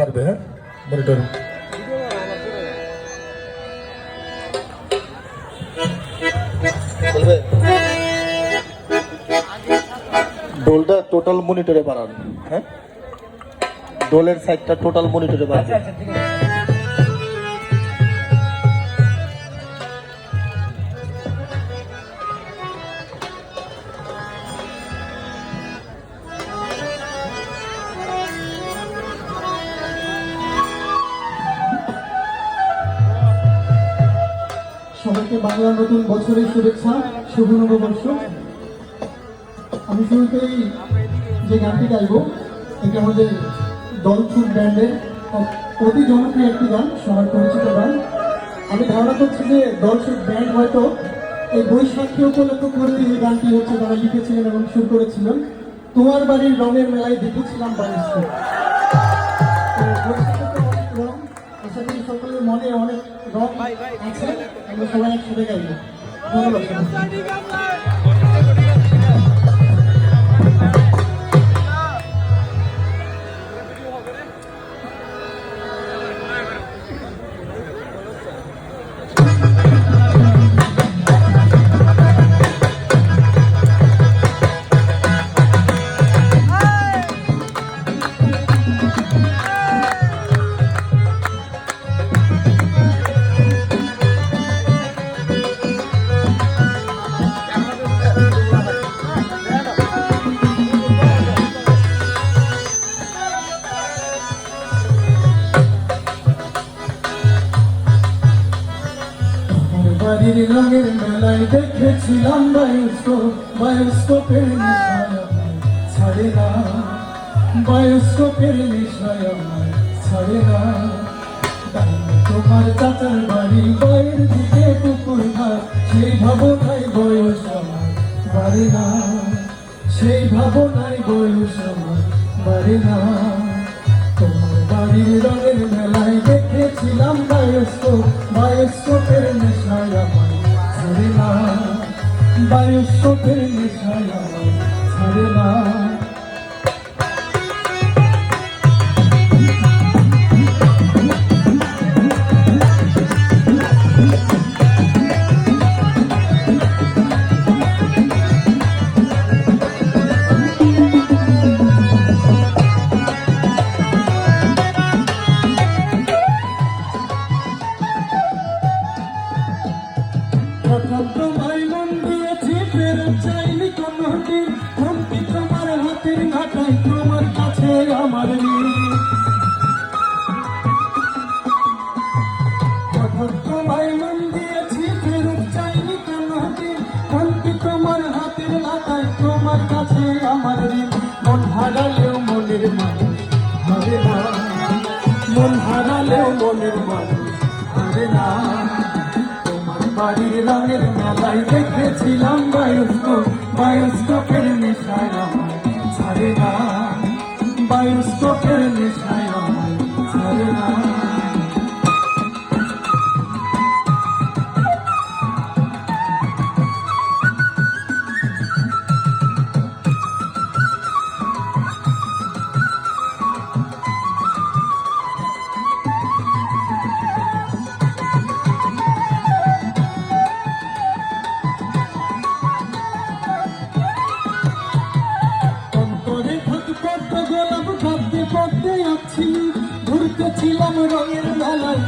পারবে হ্যাঁ? Monitor ডোলটা total মনিটরে বাড়ান হ্যাঁ? ডোলের সাইডটা টোটাল মনিটরে বাড়ান। সবাইকে বাংলা নতুন বছরের শুভেচ্ছা, শুভ নববর্ষ। আমি শুরুতেই যে গানটি গাইব, এটি আমাদের দলছুট ব্যান্ডের অতি জনপ্রিয় একটি গান, সবার পরিচিত গান। আমি ধারণা করছি যে দলছুট ব্যান্ড হয়তো এই বৈশাখী উপলক্ষ করে এই গানটি হচ্ছে তারা লিখেছিলেন এবং শুরু করেছিলেন। তোমার বাড়ির রঙের মেলায় দেখেছিলাম বায়োস্কোপ তো বৈশাখে তো অনেক রং আশা করি সকলের মনে অনেক আমরা সবাই একসাথে গাইব ধন্যবাদ সবাইকে। রঙের মেলায় দেখেছিলাম ছাড়ে না বায়োস্কোপের ছাড়ে না তোমার চাচার বাড়ি বাইরের দিকে পুকুর ঘাট, সেই ভাবনায় বয়স আমার। বাড়ে না, সেই ভাবনায় বয়স আমার। বাড়ে না, তোমার বাড়ির রঙের মেলায় বায়োস্কোপের নেশায় আমায় ছাড়ে দিন ঘুমটি তোমার হাতের ঘাটাই তোমার কাছে আমার তোমায় মন দিয়েছি, ফেরত চাইনি কোনো দিন ঘুমটি তোমার হাতের ঘাটাই তোমার হারালেও মনের মন হারে না। বাড়ির রঙের মেলায় দেখেছিলাম বায়োস্কোপ। বায়োস্কোপের নেশায় আমায় ছাড়ে না। বায়োস্কোপের নেশায় ভাবতে পদ্মে আছি ঘুরতেছিলাম রঙের মেলায়।